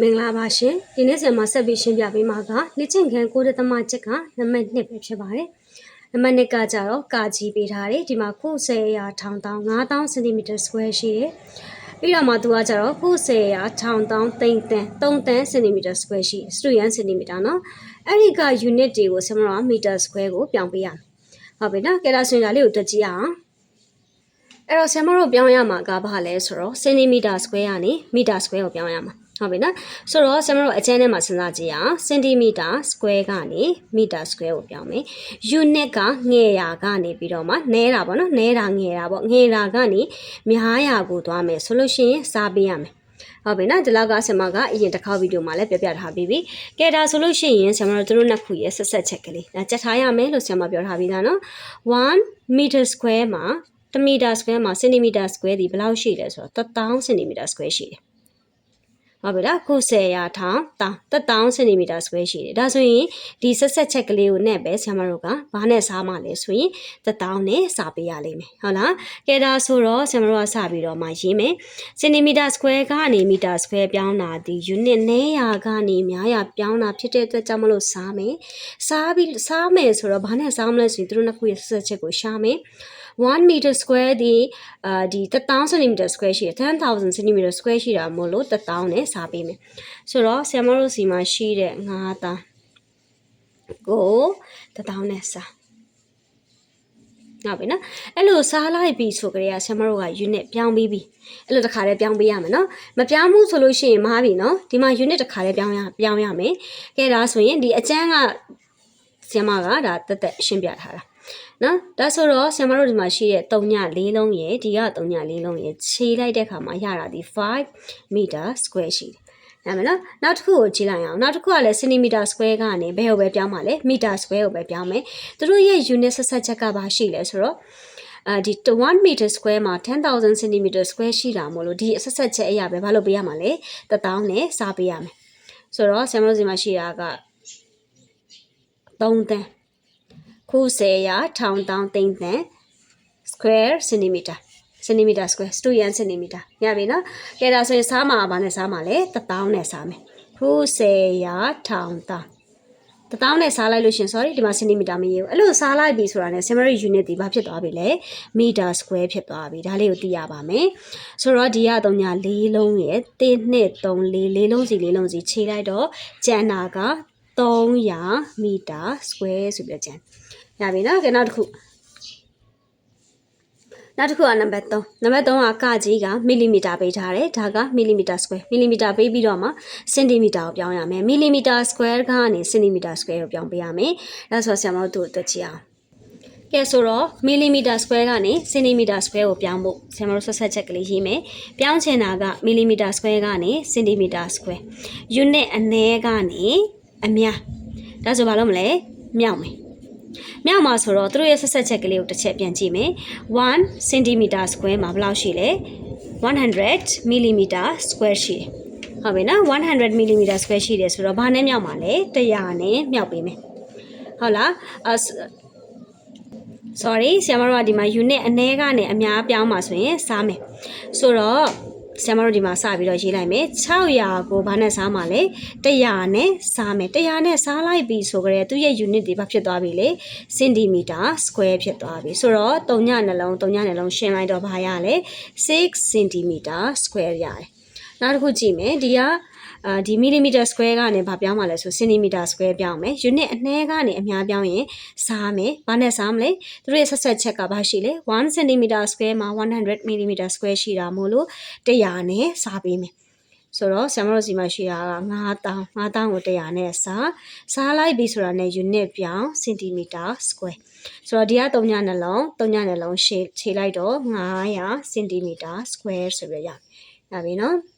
မင်္ဂလာပါရှင်ဒီနေ့ဆရာမဆက်ပြီးရှင်းပြပေးမှာကနှစ်ချင်းခံကိုဒသမချက်ကနံပါတ်1ပဲဖြစ်ပါတယ်နံပါတ်1ကကြတော့ကာကြီးပေးထားတယ်ဒီမှာ90ရာထောင်တောင်း9000စင်တီမီတာစကွဲရှိတယ်ပြီးတော့မှသူကကြတော့90ရာထောင်တောင်းသိန်းတန်း3တန်းစင်တီမီတာစကွဲရှိစတူရန်စင်တီမီတာနော်အဲ့ဒီက unit တွေကိုဆရာမကမီတာစကွဲကိုပြောင်းပေးရမယ်ဟုတ်ပြီနော်ကဲဒါဆိုရင်ဒါလေးကိုတွက်ကြည့်အောင်အဲ့တော့ဆရာမတို့ပြောင်းရမှာကဘာလဲဆိုတော့စင်တီမီတာစကွဲကနေမီတာစကွဲကိုပြောင်းရမှာ ဟုတ်ပြီနော်ဆိုတော့ဆရာမတို့အကျဉ်းထဲမှာစဉ်းစားကြည့်အောင် centimeter square ကနေ meter square ကိုပြောင်းမယ် unit ကငယ်ရာကနေပြီးတော့မှနဲတာပေါ့နော်နဲတာငယ်တာပေါ့ငယ်တာကနေများရာကိုသွားမယ်ဆိုလို့ရှိရင်စားပေးရမယ်ဟုတ်ပြီနော်ဒီလောက်ကဆင်မကအရင်တစ်ခါဗီဒီယိုမှာလည်းပြပြထားပြီးပြီကဲဒါဆိုလို့ရှိရင်ဆင်မတို့တို့နှစ်ခုရဲ့ဆက်ဆက်ချက်ကလေးဒါကြက်ထားရမယ်လို့ဆင်မပြောထားပြီးသားနော်1 meter square မှာ1 meter square မှာ centimeter square ဒီဘယ်လောက်ရှိလဲဆိုတော့1000 centimeter square ရှိတယ် ဟုတ်ပြီလားခု10ရာထောင်တောင်း1000 cm square ရှိတယ်ဒါဆိုရင်ဒီဆက်ဆက်ချက်ကလေးကိုနဲ့ပဲဆရာမတို့ကဘာနဲ့စားမှလဲဆိုရင်1000နဲ့စားပေးရလိမ့်မယ်ဟုတ်လားကဲဒါဆိုတော့ဆရာမတို့ကစပြီးတော့မှရေးမယ် cm square ကနေ meter square ပြောင်းတာဒီ unit နဲ့ရာကနေများရာပြောင်းတာဖြစ်တဲ့အတွက်ကြောင့်မလို့စားမယ်စားပြီးစားမယ်ဆိုတော့ဘာနဲ့စားမလဲဆိုရင်တို့နှစ်ခုရဲ့ဆက်ဆက်ချက်ကိုရှာမယ်1 meter square ဒီအာဒီ1000 cm square ရှိတယ်10000 cm square ရှိတာမို့လို့1000နဲ့စားပေးမယ်ဆိုတော့ဆရာမတို့စီမှာရှိတဲ့9000ကို1000နဲ့စားဟုတ်ပြီနော်အဲ့လိုစားလိုက်ပြီဆိုကြရဆရာမတို့က unit ပြောင်းပြီးပြီအဲ့လိုတစ်ခါတည်းပြောင်းပေးရမယ်နော်မပြောင်းဘူးဆိုလို့ရှိရင်မားပြီနော်ဒီမှာ unit တစ်ခါတည်းပြောင်းရပြောင်းရမယ်ကဲဒါဆိုရင်ဒီအကျန်းကဆရာမကဒါတက်တက်ရှင်းပြထားတာ နော်ဒါဆိုတော့ဆရာမတို့ဒီမှာရှိတဲ့3ည4လုံးရယ်ဒီက3ည4လုံးရယ်ခြေလိုက်တဲ့အခါမှာရတာဒီ5 meter square ရှိတယ်။နားမနော်နောက်တစ်ခုကိုကြည့်လိုက်အောင်နောက်တစ်ခုကလည်း centimeter square ကနေဘယ်ကိုပဲပြောင်းပါလဲ meter square ကိုပဲပြောင်းမယ်။သူတို့ရဲ့ unit ဆက်ဆက်ချက်ကဘာရှိလဲဆိုတော့အာဒီ1 meter square မှာ10000 cm square ရှိတာမို့လို့ဒီအဆက်ဆက်ချက်အရာပဲဘာလို့ပေးရမှာလဲ1000နဲ့စားပေးရမယ်။ဆိုတော့ဆရာမတို့ဒီမှာရှိတာက3တန်း ခု10ရာထောင်တောင်းသိန်းတန်း square centimeter centimeter square စတူရန် centimeter ရပြီနော်ကဲဒါဆိုရင်စားမှာဗာနဲ့စားမှာလဲ1000နဲ့စားမယ်ခု10ရာထောင်တောင်း1000နဲ့စားလိုက်လို့ရှင် sorry ဒီမှာ centimeter မရေးဘူးအဲ့လိုစားလိုက်ပြီဆိုတာနဲ့ summary unit ဒီဘာဖြစ်သွားပြီလဲ meter square ဖြစ်သွားပြီဒါလေးကိုသိရပါမယ်ဆိုတော့ဒီက3ညာ4လုံးရယ်1 2 3 4 4လုံးစီ4လုံးစီခြေလိုက်တော့ကျန်တာက300မီတာ square ဆိုပြီးကြံ ရပြီနော်ကဲနောက်တစ်ခုနောက်တစ်ခုကနံပါတ်3နံပါတ်3ကကကြီးကမီလီမီတာပေးထားတယ်ဒါကမီလီမီတာ square မီလီမီတာပေးပြီးတော့မှစင်တီမီတာကိုပြောင်းရမယ်မီလီမီတာ square ကနေစင်တီမီတာ square ကိုပြောင်းပေးရမယ်ဒါဆိုဆရာမတို့တို့ကြည့်အောင်ကဲဆိုတော့မီလီမီတာ square ကနေစင်တီမီတာ square ကိုပြောင်းဖို့ဆရာမတို့ဆက်ဆက်ချက်ကလေးရေးမယ်ပြောင်းချင်တာကမီလီမီတာ square ကနေစင်တီမီတာ square unit အနည်းကနေအများဒါဆိုဘာလို့မလဲမြောက်မယ် မြောက်မှာဆိုတော့သူတို့ရဲ့ဆက်ဆက်ချက်ကလေးကိုတစ်ချက်ပြန်ကြည့်မယ်1 cm square မှာဘယ်လောက်ရှိလဲ100 mm square ရှိတယ်ဟုတ်ပြီနော်100 mm square ရှိတယ်ဆိုတော့ဘာနဲ့မြောက်မှာလဲ100နဲ့မြောက်ပေးမယ်ဟုတ်လားအ sorry ဆရာမတို့ကဒီမှာ unit အ ਨੇ ကနေအများပြောင်းမှာဆိုရင်စားမယ်ဆိုတော့ ဆရာမတို့ဒီမှာစပြီးတော့ရေးလိုက်မယ်600ကိုဘာနဲ့စားမှာလဲ100နဲ့စားမယ်100နဲ့စားလိုက်ပြီဆိုကြတဲ့သူ့ရဲ့ unit တွေဘာဖြစ်သွားပြီလဲစင်တီမီတာ square ဖြစ်သွားပြီဆိုတော့3ညနှလုံး3ညနှလုံးရှင်းလိုက်တော့ဘာရလဲ6 cm square ရတယ်နောက်တစ်ခုကြည့်မယ်ဒီက အာဒီမီလီမီတာ square ကနေဘာပြောင်းမှာလဲဆိုစင်တီမီတာ square ပြောင်းမယ် unit အနှဲကနေအများပြောင်းရင်စားမယ်ဘာနဲ့စားမလဲသူတို့ရဲ့ဆက်ဆက်ချက်ကဘာရှိလဲ1 cm square မှာ100 mm square ရှိတာမို့လို့100နဲ့စားပေးမယ်ဆိုတော့ဆရာမတို့စီမှာရှိတာက9000 9000ကို100နဲ့စားစားလိုက်ပြီဆိုတာနဲ့ unit ပြောင်း centimeter square ဆိုတော့ဒီက3ညနှလုံး3ညနှလုံးရှေ့ခြေလိုက်တော့900 centimeter square ဆိုပြီးရရပြီနော်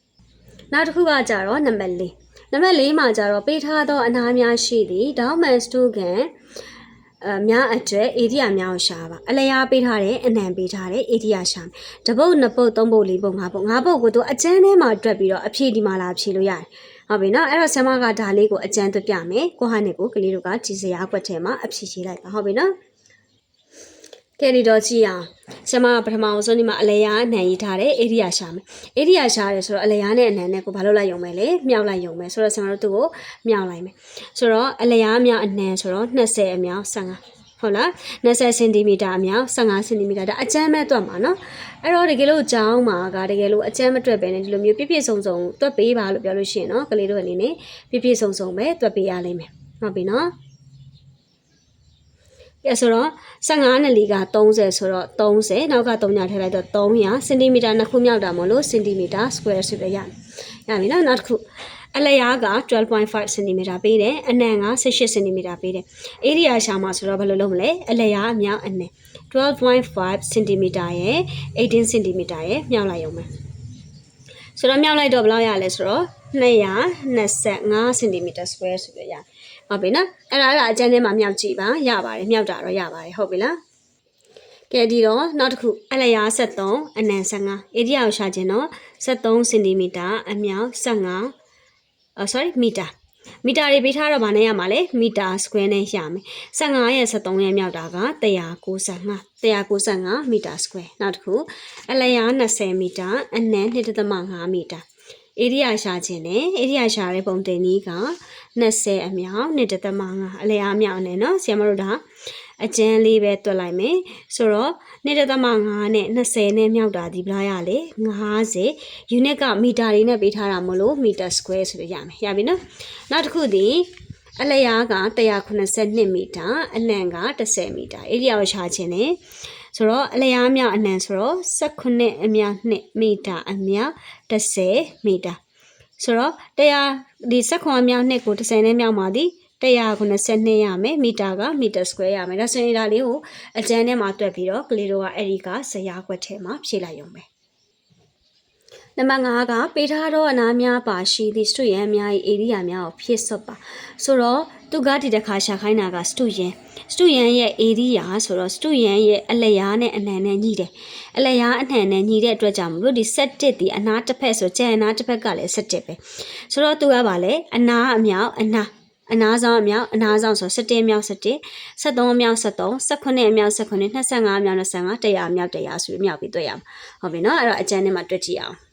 နောက်တစ်ခုကကြတော့နံပါတ်4နံပါတ်4မှာကြတော့ပေးထားသောအနာများရှိသည်ဒေါမန်စတူကန်အများအတွက် area များကိုရှာပါအလျားပေးထားတယ်အနံပေးထားတယ် area ရှာမယ်တပုတ်နှစ်ပုတ်သုံးပုတ်လေးပုတ်ငါးပုတ်ငါးပုတ်ကိုသူအကျန်းထဲမှာတွက်ပြီးတော့အဖြေဒီမှာလာဖြေလို့ရတယ်ဟုတ်ပြီနော်အဲ့တော့ဆမကဒါလေးကိုအကျန်းသွပြမယ်ကိုဟာနဲ့ကိုကလေးတို့ကကြည်စရာကွက်ထဲမှာအဖြေရေးလိုက်ပါဟုတ်ပြီနော် ကဲဒီတော့ကြည့်အောင်ဆရာမကပထမအောင်ဆုံးဒီမှာအလဲရအနှံရေးထားတယ်ဧရိယာရှာမယ်ဧရိယာရှာတယ်ဆိုတော့အလဲရနဲ့အနှံနဲ့ကိုဘာလုပ်လိုက်ရုံပဲလေမြောက်လိုက်ရုံပဲဆိုတော့ဆရာမတို့သူ့ကိုမြောက်လိုက်မယ်ဆိုတော့အလဲရအမြောက်အနှံဆိုတော့20အမြောက်15ဟုတ်လား20စင်တီမီတာအမြောက်15စင်တီမီတာဒါအကျန်းမဲ့တွက်မှာနော်အဲ့တော့တကယ်လို့ကြောင်းမှာကတကယ်လို့အကျန်းမတွက်ပဲနဲ့ဒီလိုမျိုးပြည့်ပြည့်စုံစုံတွက်ပေးပါလို့ပြောလို့ရှိရင်နော်ကလေးတို့အနေနဲ့ပြည့်ပြည့်စုံစုံပဲတွက်ပေးရလိမ့်မယ်ဟုတ်ပြီနော် ကဲဆိုတော့15နဲ့လီက30ဆိုတော့30နောက်က3ညထည့်လိုက်တော့300စင်တီမီတာနှစ်ခုမြောက်တာမလို့စင်တီမီတာ square ဆိုပြီးရမယ်။ရပြီနော်နောက်တစ်ခုအလျားက12.5စင်တီမီတာပေးတယ်အနံက18စင်တီမီတာပေးတယ်။ area ရှာမှာဆိုတော့ဘယ်လိုလုပ်မလဲအလျားအမြောက်အနံ12.5စင်တီမီတာရဲ့18စင်တီမီတာရဲ့မြောက်လိုက်ရုံပဲ။ဆိုတော့မြောက်လိုက်တော့ဘယ်လောက်ရလဲဆိုတော့225စင်တီမီတာ square ဆိုပြီးရမယ်။ ဟုတ်ပြီနော်အဲ့ဒါအဲ့ဒါအကျန်းထဲမှာမြောက်ကြည့်ပါရပါတယ်မြောက်တာတော့ရပါတယ်ဟုတ်ပြီလားကဲဒီတော့နောက်တစ်ခုအလျား73အနံ15ဧရိယာကိုရှာခြင်းတော့73စင်တီမီတာအမြောက်15အော် sorry မီတာမီတာတွေပေးထားတော့ဗာနဲ့ရမှာလေမီတာ square နဲ့ရမယ်15ရဲ့73ရဲ့မြောက်တာက195 195မီတာ square နောက်တစ်ခုအလျား20မီတာအနံ2.5မီတာ ဧရိယာရှာခြင်းနဲ့ဧရိယာရှာတဲ့ပုံတင်နည်းက20အမြောက်1.5အလဲအမြောက်နဲ့နော်ဆီယမတို့ဒါအကျန်းလေးပဲတွက်လိုက်မယ်ဆိုတော့1.5နဲ့20နဲ့မြောက်တာဒီဘလားရလေ50 unit ကမီတာတွေနဲ့ပေးထားတာမလို့ meter square ဆိုလို့ရမယ်ရပြီနော်နောက်တစ်ခုဒီအလျားက182မီတာအလံက10မီတာဧရိယာကိုရှာခြင်းနဲ့ ဆိုတော့အလျားအမြောက်အနံဆိုတော့18အမြောက်2မီတာအမြောက်10မီတာဆိုတော့တရားဒီစက်ခွန်အမြောက်နှစ်ကို30နဲ့မြောက်ပါသည်192ရမယ်မီတာကမီတာ square ရမယ်ဒါဆိုရင်ဒါလေးကိုအကျန်းထဲမှာတွက်ပြီးတော့ကလေးတို့ကအဲ့ဒီကဇရာခွက်ထဲမှာဖြည့်လိုက်ရုံပဲ နံပါတ်5ကပေးထားသောအနာများပါရှိသည့်စတုရန်များ၏ဧရိယာများကိုဖြည့်စွက်ပါဆိုတော့သူကဒီတစ်ခါရှာခိုင်းတာကစတုရန်စတုရန်ရဲ့ဧရိယာဆိုတော့စတုရန်ရဲ့အလျားနဲ့အနှံနဲ့ညီတယ်အလျားအနှံနဲ့ညီတဲ့အတွက်ကြောင့်မလို့ဒီ7ဒီအနာတစ်ဖက်ဆိုကျန်အနာတစ်ဖက်ကလည်း7ပဲဆိုတော့သူကဗာလဲအနာအမြောက်အနာအနာဆောင်အမြောက်အနာဆောင်ဆို17အမြောက်17 73အမြောက်73 18အမြောက်18 25အမြောက်25 100အမြောက်100ဆိုပြီးမြောက်ပြီးတွေ့ရမှာဟုတ်ပြီနော်အဲ့တော့အကျန်းထဲမှာတွက်ကြည့်အောင်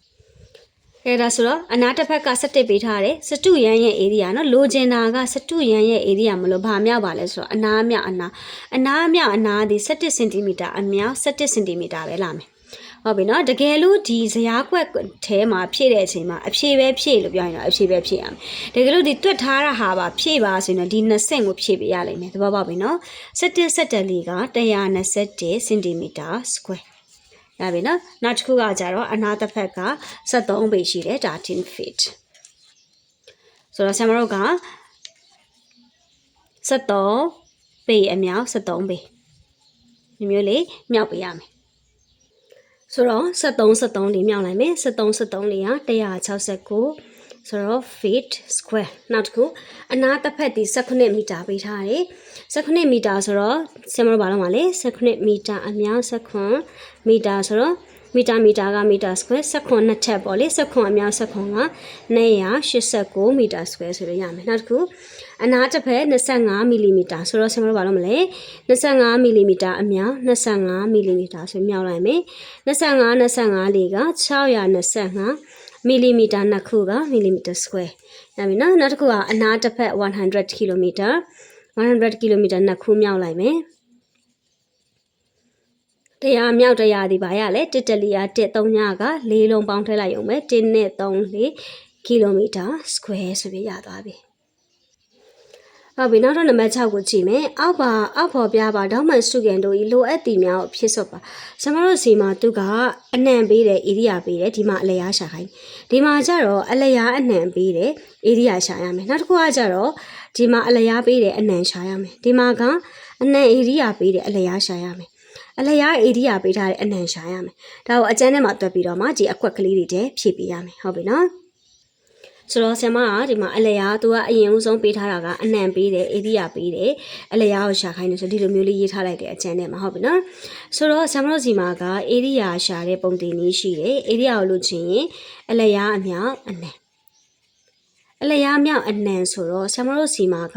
အဲဒါဆိုတော့အနာတစ်ဖက်က17ပေးထားတယ်စတုရန်ရဲ့ area နော်လိုချင်တာကစတုရန်ရဲ့ area မလို့ဘာမြောက်ပါလဲဆိုတော့အနာမြောက်အနာအနာမြောက်အနာဒီ17 cm အမြောက်17 cm ပဲလာမယ်ဟုတ်ပြီနော်တကယ်လို့ဒီဇရာခွက်ထဲမှာဖြည့်တဲ့အချိန်မှာအဖြည့်ပဲဖြည့်လို့ပြောရင်တော့အဖြည့်ပဲဖြည့်ရမယ်တကယ်လို့ဒီတွက်ထားတာဟာပါဖြည့်ပါဆိုရင်တော့ဒီ20ကိုဖြည့်ပေးရလိမ့်မယ်သဘောပေါက်ပြီနော်17 17လေးက121 cm square ရပြီနော်နောက်တစ်ခုကကြတော့အနာတစ်ဖက်က73ပေရှိတယ်ဒါ10 feet ဆိုတော့ဆရာမတို့က73ပေအမြောက်73ပေဒီမျိုးလေးမြောက်ပေးရမယ်ဆိုတော့73 73လေးမြောက်လိုက်မယ်73 73လေးက169 ဆိုတော့ feet square နောက်တစ်ခုအနာတစ်ဖက်ဒီ19မီတာပေးထားတယ်19မီတာဆိုတော့ဆင်မလို့ဘာလို့မလဲ19မီတာအမြောက်19မီတာဆိုတော့မီတာမီတာကမီတာ square 19နှစ်ထပ်ပေါ့လေ19အမြောက်19က289မီတာ square ဆိုလို့ရမယ်နောက်တစ်ခုအနာတစ်ဖက်25မီလီမီတာဆိုတော့ဆင်မလို့ဘာလို့မလဲ25မီလီမီတာအမြောက်25မီလီမီတာဆိုမြောက်လိုက်မယ်25 25လေးက625 မီလီမီတာနှစ်ခုကမီလီမီတာ square ရပြီနော်နောက်တစ်ခုကအနာတစ်ဖက်100 km 100 km နှစ်ခုမြောက်လိုက်မယ်တရားမြောက်တရားဒီပါရလဲတစ်တလီယာတစ်3ညကလေးလုံးပေါင်းထည့်လိုက်ရုံပဲ1နဲ့3လေးကီလိုမီတာ square ဆိုပြီးရသွားပြီ ဟုတ်ပြီနောက်တော့နံပါတ်6ကိုကြည့်မယ်အောက်ပါအောက်ဖော်ပြပါဒေါမှန်စုကန်တို့ဤလိုအပ်တီများကိုဖြစ်စွပ်ပါဆမတို့စီမှာသူကအနှံပေးတယ်ဧရိယာပေးတယ်ဒီမှာအလျားရှာခိုင်းဒီမှာကျတော့အလျားအနှံပေးတယ်ဧရိယာရှာရမယ်နောက်တစ်ခုကကျတော့ဒီမှာအလျားပေးတယ်အနှံရှာရမယ်ဒီမှာကအနှံဧရိယာပေးတယ်အလျားရှာရမယ်အလျားဧရိယာပေးထားတဲ့အနှံရှာရမယ်ဒါကိုအကျန်းထဲမှာတွက်ပြီးတော့မှဒီအကွက်ကလေးတွေတည်းဖြည့်ပေးရမယ်ဟုတ်ပြီနော် ဆိုတော့ဆရာမကဒီမှာအလျာသူကအရင်ဦးဆုံးပေးထားတာကအနံပေးတယ်အေဒီယာပေးတယ်အလျာကိုရှာခိုင်းတယ်ဆိုဒီလိုမျိုးလေးရေးထားလိုက်တဲ့အကျန်းထဲမှာဟုတ်ပြီနော်ဆိုတော့ဆရာမတို့စီမှာကအေဒီယာရှာတဲ့ပုံတင်လေးရှိတယ်အေဒီယာကိုလို့ချင်းရင်အလျာအမြောက်အနံအလျားမြောက်အနံဆိုတော့ဆရာမတို့စီမာက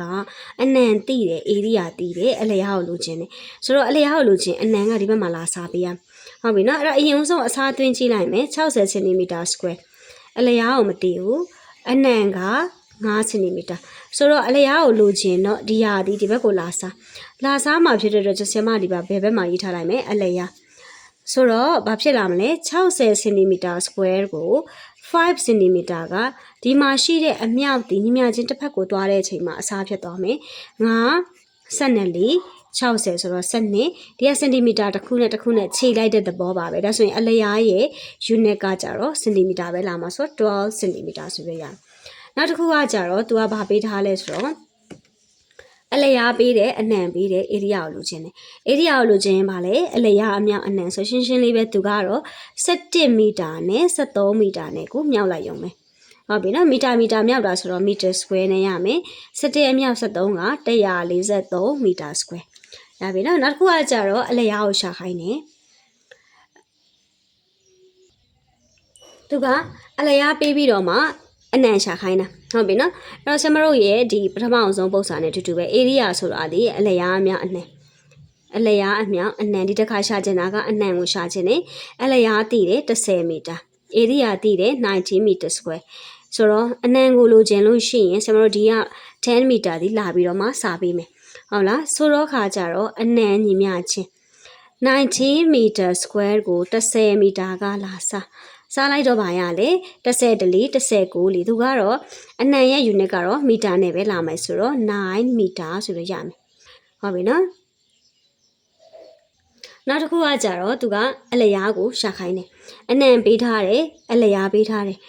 အနံတိတယ်ဧရိယာတိတယ်အလျားကိုလိုချင်တယ်ဆိုတော့အလျားကိုလိုချင်အနံကဒီဘက်မှာလာစားပေးရဟုတ်ပြီနော်အဲ့တော့အရင်ဆုံးအစားသွင်းကြည့်လိုက်မယ်60 cm square အလျားကိုမတည်ဘူး အနံက9 cm ဆိုတော့အလျားကိုလိုချင်တော့ဒီဟာဒီဒီဘက်ကိုလာစားလာစားမှာဖြစ်တဲ့အတွက်ဆရာမဒီဘက်ဘယ်ဘက်မှာရေးထားလိုက်မယ်အလျားဆိုတော့ဘာဖြစ်လာမလဲ60 cm square ကို5 cm ကဒီမှာရှိတဲ့အမြောက်ဒီညီမချင်းတစ်ဖက်ကိုသွားတဲ့အချိန်မှာအစားဖြစ်သွားမယ်။ငါဆက်နဲ့လေ 60ဆိုတော့ဆက်နဲ့ဒီကစင်တီမီတာတစ်ခုနဲ့တစ်ခုနဲ့ခြေလိုက်တဲ့သဘောပါပဲ။ဒါဆိုရင်အလျားရဲ့ unit ကကြတော့စင်တီမီတာပဲလာမှာဆိုတော့12စင်တီမီတာဆိုပြရမယ်။နောက်တစ်ခုကကြတော့ तू ကဘာပေးထားလဲဆိုတော့အလျားပေးတယ်အနှံပေးတယ် area ကိုလိုချင်တယ် area ကိုလိုချင်ရင်ဗာလေအလျားအမြောက်အနှံဆိုရှင်းရှင်းလေးပဲသူကတော့17မီတာနဲ့73မီတာနဲ့ကိုမြောက်လိုက်ရုံပဲဟုတ်ပြီနော်မီတာမီတာမြောက်တာဆိုတော့မီတာ square နဲ့ရမယ်17အမြောက်73က143မီတာ square ရပြီနော်နောက်တစ်ခုကကြတော့အလျားကိုရှာခိုင်းတယ်သူကအလျားပေးပြီးတော့မှအနံရှာခိုင်းတာဟုတ်ပြီနော်အဲ့တော့ဆမတို့ရဲ့ဒီပထမအောင်ဆုံးပုံစံနဲ့တူတူပဲ area ဆိုတာဒီအလျားအများအနှံအလျားအမြောက်အနှံဒီတစ်ခါရှာချင်တာကအနှံကိုရှာချင်တယ်အလျားတည်တယ်10မီတာ area တည်တယ်90မီတာ square ဆိုတော့အနှံကိုလိုချင်လို့ရှိရင်ဆမတို့ဒီက10မီတာဒီလာပြီးတော့မှစာပေးမယ် ဟုတ်လားဆိုတော့ခါကြတော့အနှံညီမျှချင်း90မီတာ square ကို10မီတာကလာစားစားလိုက်တော့ပါရလေ30တလီ39လီသူကတော့အနံရဲ့ unit ကတော့မီတာနဲ့ပဲလာမယ်ဆိုတော့9မီတာဆိုလို့ရမယ်ဟုတ်ပြီနော်နောက်တစ်ခုကကြတော့သူကအလျားကိုရှာခိုင်းတယ်အနံပေးထားတယ်အလျားပေးထားတယ်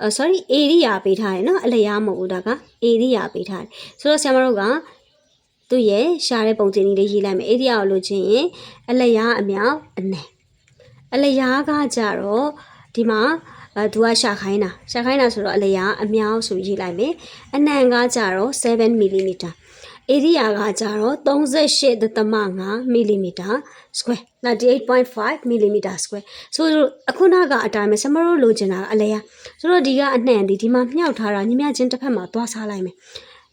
အော် sorry area ပေးထားတယ်နော်အလျားမဟုတ်ဘူးဒါက area ပေးထားတယ်ဆိုတော့ဆရာမတို့က သူ့ရဲ့ရှာတဲ့ပုံစံလေးလေးရေးလိုက်မယ် area ကိုလိုချင်ရင်အလျားအမြောက်အနံအလျားကကြတော့ဒီမှာအဲသူကရှာခိုင်းတာရှာခိုင်းတာဆိုတော့အလျားအမြောက်ဆိုရေးလိုက်မယ်အနံကကြတော့7 mm ဧရိယာကကြတော့38.5 mm square 98.5 mm square ဆိုတော့အခုနကအတိုင်းပဲစမတို့လိုချင်တာအလဲရဆိုတော့ဒီကအနှံ့ဒီဒီမှာမြှောက်ထားတာညီမချင်းတစ်ဖက်မှာသွားစားလိုက်မယ်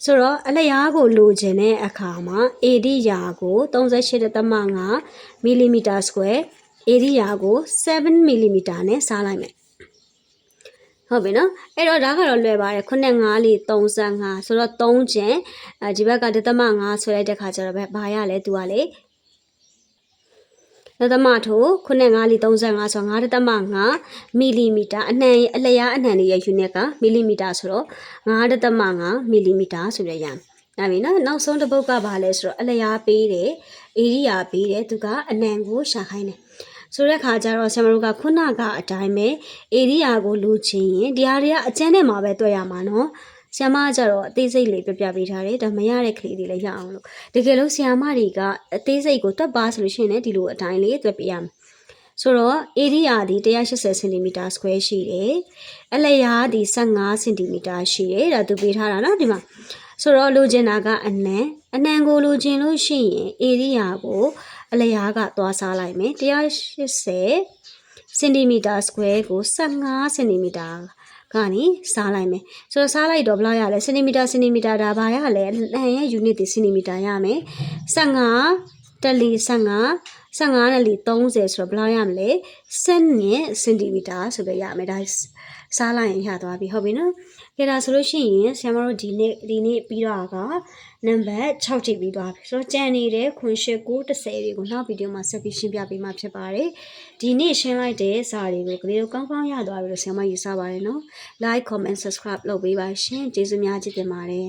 ဆိုတော့အလျားကိုလိုချင်တဲ့အခါမှာဧရိယာကို38.5 mm square ဧရိယာကို7 mm နဲ့စားလိုက်မယ်ဟုတ်ပြီနော်အဲ့တော့ဒါကတော့လွယ်ပါတယ်ခုနှစ်5လေး35ဆိုတော့3ကျင်အဲဒီဘက်ကဒသမ5ဆွဲလိုက်တဲ့ခါကျတော့ဘာရလဲသူကလေ ဒသမထိုးခုနှစ်5လေး35ဆိုတော့9ဒသမ5မီလီမီတာအနှံအလျားအနှံလေးရဲ့ unit ကမီလီမီတာဆိုတော့9ဒသမ5မီလီမီတာဆိုရရမယ်။ဒါပြီနော်နောက်ဆုံးတစ်ပုဒ်ကဘာလဲဆိုတော့အလျားပေးတယ်ဧရိယာပေးတယ်သူကအနံကိုရှာခိုင်းတယ်ဆိုတဲ့ခါကျတော့ဆရာမတို့ကခုနကအတိုင်းပဲဧရိယာကိုလူချင်းရင်ဒီဟာတွေကအကျန်းနဲ့မှာပဲတွေ့ရမှာနော် ဆ iam မကကြတော့အသေးစိတ်လေးပြပြပေးထားတယ်ဒါမရတဲ့ကလေးတွေလည်းရအောင်လို့တကယ်လို့ဆ iam မတွေကအသေးစိတ်ကိုတွက်ပါဆိုလို့ရှိရင်လည်းဒီလိုအတိုင်းလေးတွက်ပြရမယ်ဆိုတော့ area ဒီ180 cm square ရှိတယ်အလျားဒီ15 cm ရှိတယ်ဒါသူပေးထားတာနော်ဒီမှာဆိုတော့လိုချင်တာကအနံအနံကိုလိုချင်လို့ရှိရင် area ကိုအလျားကသွားစားလိုက်မယ်180စင်တီမီတာ square ကို15စင်တီမီတာ ကနေစားလိုက်မယ်ဆိုတော့စားလိုက်တော့ဘယ်လောက်ရလဲစင်တီမီတာစင်တီမီတာဒါဘာရလဲလန်ရဲ့ unit ဒီစင်တီမီတာရမယ်15တလီ15 15နဲ့လီ30ဆိုတော့ဘယ်လောက်ရမလဲ7နဲ့စင်တီမီတာဆိုတော့ရမယ်ဒါစားလိုက်ရင်ရသွားပြီဟုတ်ပြီနော်ကြဒါဆိုလို့ရှိရင်ဆရာမတို့ဒီနေ့ဒီနေ့ပြီးတော့ကနံပါတ်6ထိပ်ပြီးသွားပြီဆိုတော့ကြံနေတဲ့ခွန်ရှစ်9 10တွေကိုနောက်ဗီဒီယိုမှာဆက်ပြီးရှင်းပြပေးမှာဖြစ်ပါတယ်ဒီနေ့ရှင်းလိုက်တဲ့စာတွေကိုကလေးတို့ကောင်းကောင်းရသွားပြီလို့ဆရာမယူဆပါတယ်နော် like comment subscribe လုပ်ပေးပါရှင်ကျေးဇူးများကြီးတင်ပါတယ်